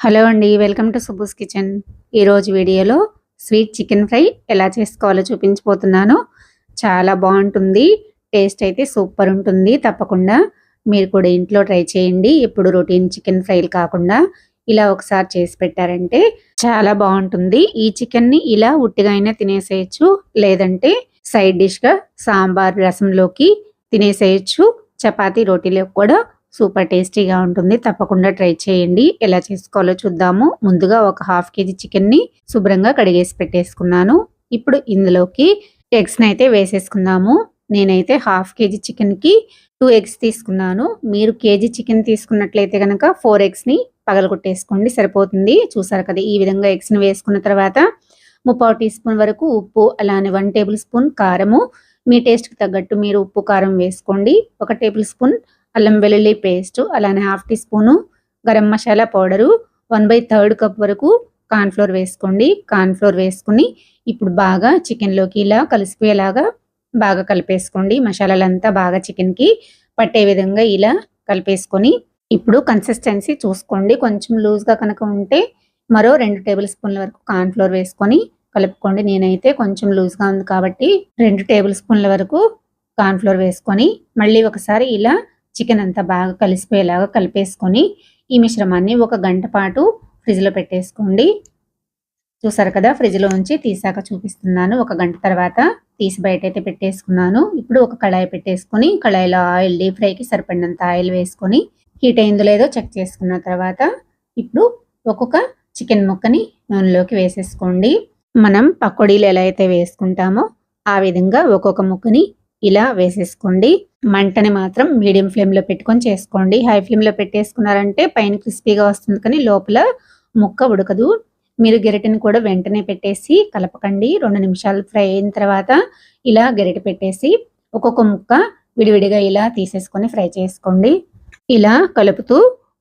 Hello అండి welcome to సుబూస్ kitchen. ఈరోజు వీడియోలో స్వీట్ చికెన్ ఫ్రై ఎలా చేసుకోవాలో చూపించబోతున్నాను. చాలా బాగుంటుంది టేస్ట్ అయితే సూపర్ ఉంటుంది. తప్పకుండా మీరు కూడా ఇంట్లో ట్రై చేయండి. ఎప్పుడు రొటీన్ చికెన్ ఫ్రైలు కాకుండా ఇలా ఒకసారి చేసి పెట్టారంటే చాలా బాగుంటుంది. ఈ చికెన్ని ఇలా ఉట్టిగా అయినా తినేసేయచ్చు లేదంటే సైడ్ డిష్గా సాంబార్ రసంలోకి తినేసేయచ్చు. చపాతీ రోటీలోకి కూడా సూపర్ టేస్టీగా ఉంటుంది. తప్పకుండా ట్రై చేయండి. ఎలా చేసుకోవాలో చూద్దాము. ముందుగా ఒక హాఫ్ కేజీ చికెన్ని శుభ్రంగా కడిగేసి పెట్టేసుకున్నాను. ఇప్పుడు ఇందులోకి ఎగ్స్ని అయితే వేసేసుకుందాము. నేనైతే హాఫ్ కేజీ చికెన్కి టూ ఎగ్స్ తీసుకున్నాను. మీరు కేజీ చికెన్ తీసుకున్నట్లయితే కనుక ఫోర్ ఎగ్స్ని పగలగొట్టేసుకోండి. సరిపోతుంది. చూసారు కదా ఈ విధంగా ఎగ్స్ని వేసుకున్న తర్వాత ముప్పావు టీ స్పూన్ వరకు ఉప్పు అలానే వన్ టేబుల్ స్పూన్ కారము. మీ టేస్ట్కి తగ్గట్టు మీరు ఉప్పు కారం వేసుకోండి. ఒక టేబుల్ స్పూన్ అల్లం వెల్లుల్లి పేస్ట్ అలానే half teaspoon garam masala powder one by third cup వరకు కార్న్ఫ్లోర్ వేసుకోండి. కార్న్ఫ్లోర్ వేసుకుని ఇప్పుడు బాగా చికెన్లోకి ఇలా కలిసిపోయేలాగా బాగా కలిపేసుకోండి. మసాలాలంతా బాగా చికెన్కి పట్టే విధంగా ఇలా కలిపేసుకొని ఇప్పుడు కన్సిస్టెన్సీ చూసుకోండి. కొంచెం లూజ్గా కనుక ఉంటే మరో రెండు టేబుల్ స్పూన్ల వరకు కార్న్ఫ్లోర్ వేసుకొని కలుపుకోండి. నేనైతే కొంచెం లూజ్గా ఉంది కాబట్టి రెండు టేబుల్ స్పూన్ల వరకు కార్న్ఫ్లోర్ వేసుకొని మళ్ళీ ఒకసారి ఇలా చికెన్ అంతా బాగా కలిసిపోయేలాగా కలిపేసుకొని ఈ మిశ్రమాన్ని ఒక గంట పాటు ఫ్రిడ్జ్లో పెట్టేసుకోండి. చూసారు కదా ఫ్రిడ్జ్లో ఉంచి తీసాక చూపిస్తున్నాను. ఒక గంట తర్వాత తీసి బయట అయితే పెట్టేసుకున్నాను. ఇప్పుడు ఒక కళాయి పెట్టేసుకొని కళాయిలో ఆయిల్ డీప్ ఫ్రైకి సరిపడినంత ఆయిల్ వేసుకొని హీట్ అయిందో లేదో చెక్ చేసుకున్న తర్వాత ఇప్పుడు ఒక్కొక్క చికెన్ ముక్కని నూనెలోకి వేసేసుకోండి. మనం పకోడీలు ఎలా అయితే వేసుకుంటామో ఆ విధంగా ఒక్కొక్క ముక్కని ఇలా వేసేసుకోండి. మంటని మాత్రం మీడియం ఫ్లేమ్లో పెట్టుకొని చేసుకోండి. హై ఫ్లేమ్లో పెట్టేసుకున్నారంటే పైన క్రిస్పీగా వస్తుంది కానీ లోపల ముక్క ఉడకదు. మీరు గెరిటని కూడా వెంటనే పెట్టేసి కలపకండి. రెండు నిమిషాలు ఫ్రై అయిన తర్వాత ఇలా గెరిట పెట్టేసి ఒక్కొక్క ముక్క విడివిడిగా ఇలా తీసేసుకొని ఫ్రై చేసుకోండి. ఇలా కలుపుతూ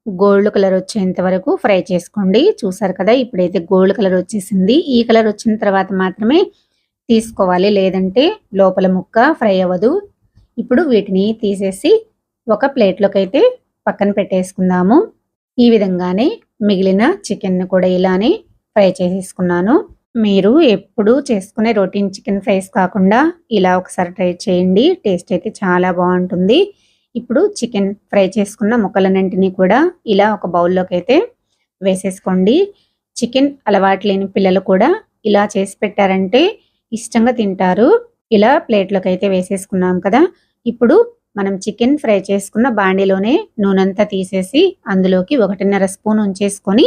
గోల్డ్ కలర్ వచ్చేంత వరకు ఫ్రై చేసుకోండి. చూసారు కదా ఇప్పుడైతే గోల్డ్ కలర్ వచ్చేసింది. ఈ కలర్ వచ్చిన తర్వాత మాత్రమే తీసుకోవాలి. లేదంటే లోపల ముక్క ఫ్రై అవ్వదు. ఇప్పుడు వీటిని తీసేసి ఒక ప్లేట్లోకి అయితే పక్కన పెట్టేసుకుందాము. ఈ విధంగానే మిగిలిన చికెన్ కూడా ఇలానే ఫ్రై చేసేసుకున్నాను. మీరు ఎప్పుడు చేసుకునే రొటీన్ చికెన్ ఫ్రైస్ కాకుండా ఇలా ఒకసారి ట్రై చేయండి. టేస్ట్ అయితే చాలా బాగుంటుంది. ఇప్పుడు చికెన్ ఫ్రై చేసుకున్న ముక్కలన్నింటినీ కూడా ఇలా ఒక బౌల్లోకి అయితే వేసేసుకోండి. చికెన్ అలవాటు లేని పిల్లలు కూడా ఇలా చేసి పెట్టారంటే ఇష్టంగా తింటారు. ఇలా ప్లేట్లోకి అయితే వేసేసుకున్నాం కదా. ఇప్పుడు మనం చికెన్ ఫ్రై చేసుకున్న బాండీలోనే నూనెంతా తీసేసి అందులోకి ఒకటిన్నర స్పూన్ ఉంచేసుకొని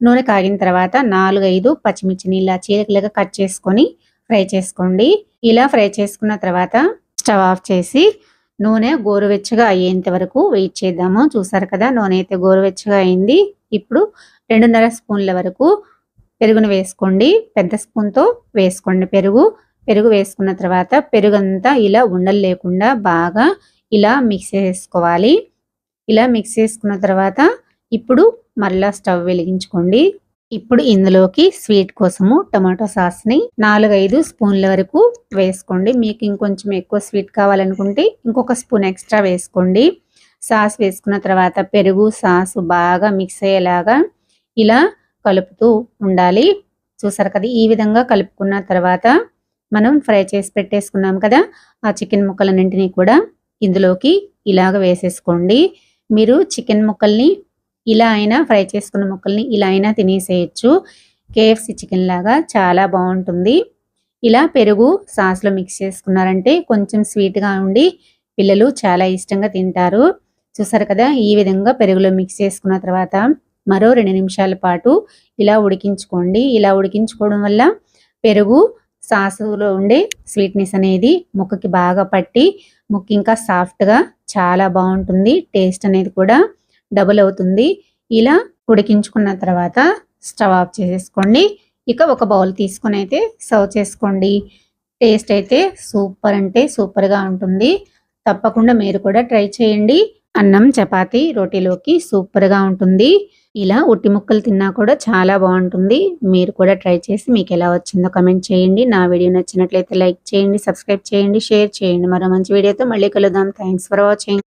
నూనె కాగిన తర్వాత నాలుగు ఐదు పచ్చిమిర్చిని ఇలా చీలకలుగా కట్ చేసుకొని ఫ్రై చేసుకోండి. ఇలా ఫ్రై చేసుకున్న తర్వాత స్టవ్ ఆఫ్ చేసి నూనె గోరువెచ్చగా అయ్యేంత వరకు వెయిట్ చేద్దాము. చూసారు కదా నూనె అయితే గోరువెచ్చగా అయింది. ఇప్పుడు రెండున్నర స్పూన్ల వరకు పెరుగును వేసుకోండి. పెద్ద స్పూన్తో వేసుకోండి పెరుగు. పెరుగు వేసుకున్న తర్వాత పెరుగు అంతా ఇలా ఉండలు లేకుండా బాగా ఇలా మిక్స్ చేసుకోవాలి. ఇలా మిక్స్ చేసుకున్న తర్వాత ఇప్పుడు మరలా స్టవ్ వెలిగించుకోండి. ఇప్పుడు ఇందులోకి స్వీట్ కోసము టమాటో సాస్ని నాలుగైదు స్పూన్ల వరకు వేసుకోండి. మీకు ఇంకొంచెం ఎక్కువ స్వీట్ కావాలనుకుంటే ఇంకొక స్పూన్ ఎక్స్ట్రా వేసుకోండి. సాస్ వేసుకున్న తర్వాత పెరుగు సాసు బాగా మిక్స్ అయ్యేలాగా ఇలా కలుపుతూ ఉండాలి. చూసారు కదా ఈ విధంగా కలుపుకున్న తర్వాత మనం ఫ్రై చేసి పెట్టేసుకున్నాం కదా ఆ చికెన్ ముక్కలన్నింటినీ కూడా ఇందులోకి ఇలాగ వేసేసుకోండి. మీరు చికెన్ ముక్కల్ని ఇలా అయినా ఫ్రై చేసుకున్న ముక్కల్ని ఇలా అయినా తినేసేయచ్చు. కేఎఫ్సి చికెన్ లాగా చాలా బాగుంటుంది. ఇలా పెరుగు సాస్లో మిక్స్ చేసుకున్నారంటే కొంచెం స్వీట్గా ఉండి పిల్లలు చాలా ఇష్టంగా తింటారు. చూసారు కదా ఈ విధంగా పెరుగులో మిక్స్ చేసుకున్న తర్వాత మరో రెండు నిమిషాల పాటు ఇలా ఉడికించుకోండి. ఇలా ఉడికించుకోవడం వల్ల పెరుగు సాసులో ఉండే స్వీట్నెస్ అనేది ముక్కకి బాగా పట్టి ముక్క ఇంకా సాఫ్ట్గా చాలా బాగుంటుంది. టేస్ట్ అనేది కూడా డబుల్ అవుతుంది. ఇలా ఉడికించుకున్న తర్వాత స్టవ్ ఆఫ్ చేసేసుకోండి. ఇక ఒక బౌల్ తీసుకొని అయితే సర్వ్ చేసుకోండి. టేస్ట్ అయితే సూపర్ అంటే సూపర్గా ఉంటుంది. తప్పకుండా మీరు కూడా ట్రై చేయండి. అన్నం చపాతీ రోటీలోకి సూపర్గా ఉంటుంది. ఇలా ఉట్టి ముక్కలు తిన్నా కూడా చాలా బాగుంటుంది. మీరు కూడా ట్రై చేసి మీకు ఎలా వచ్చిందో కమెంట్ చేయండి. నా వీడియో నచ్చినట్లయితే లైక్ చేయండి సబ్స్క్రైబ్ చేయండి షేర్ చేయండి. మరో మంచి వీడియోతో మళ్ళీ కలుద్దాం. Thanks for watching